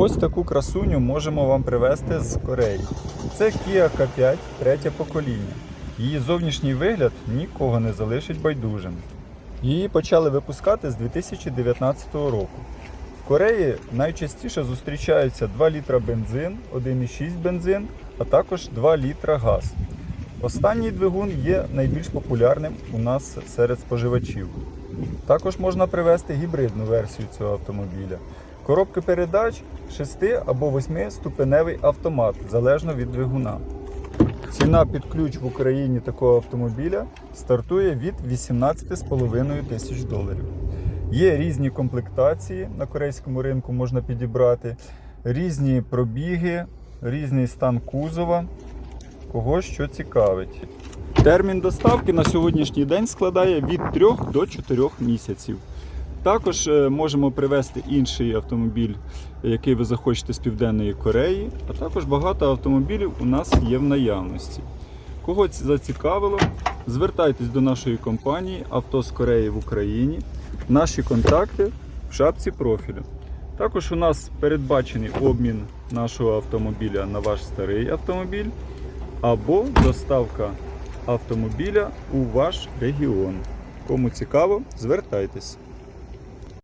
Ось таку красуню можемо вам привезти з Кореї. Це Kia K5 третє покоління. Її зовнішній вигляд нікого не залишить байдужим. Її почали випускати з 2019 року. В Кореї найчастіше зустрічаються 2 літра бензин, 1,6 бензин, а також 2 літра газ. Останній двигун є найбільш популярним у нас серед споживачів. Також можна привезти гібридну версію цього автомобіля. Коробки передач 6 або 8 ступеневий автомат, залежно від двигуна. Ціна під ключ в Україні такого автомобіля стартує від 18,5 тисяч доларів. Є різні комплектації на корейському ринку можна підібрати, різні пробіги, різний стан кузова, кого що цікавить. Термін доставки на сьогоднішній день складає від 3 до 4 місяців. Також е, можемо привезти інший автомобіль, який ви захочете з Південної Кореї, а також багато автомобілів у нас є в наявності. Кого зацікавило, звертайтесь до нашої компанії Авто з Кореї в Україні. Наші контакти в шапці профілю. Також у нас передбачений обмін нашого автомобіля на ваш старий автомобіль або доставка автомобіля у ваш регіон. Кому цікаво, звертайтесь.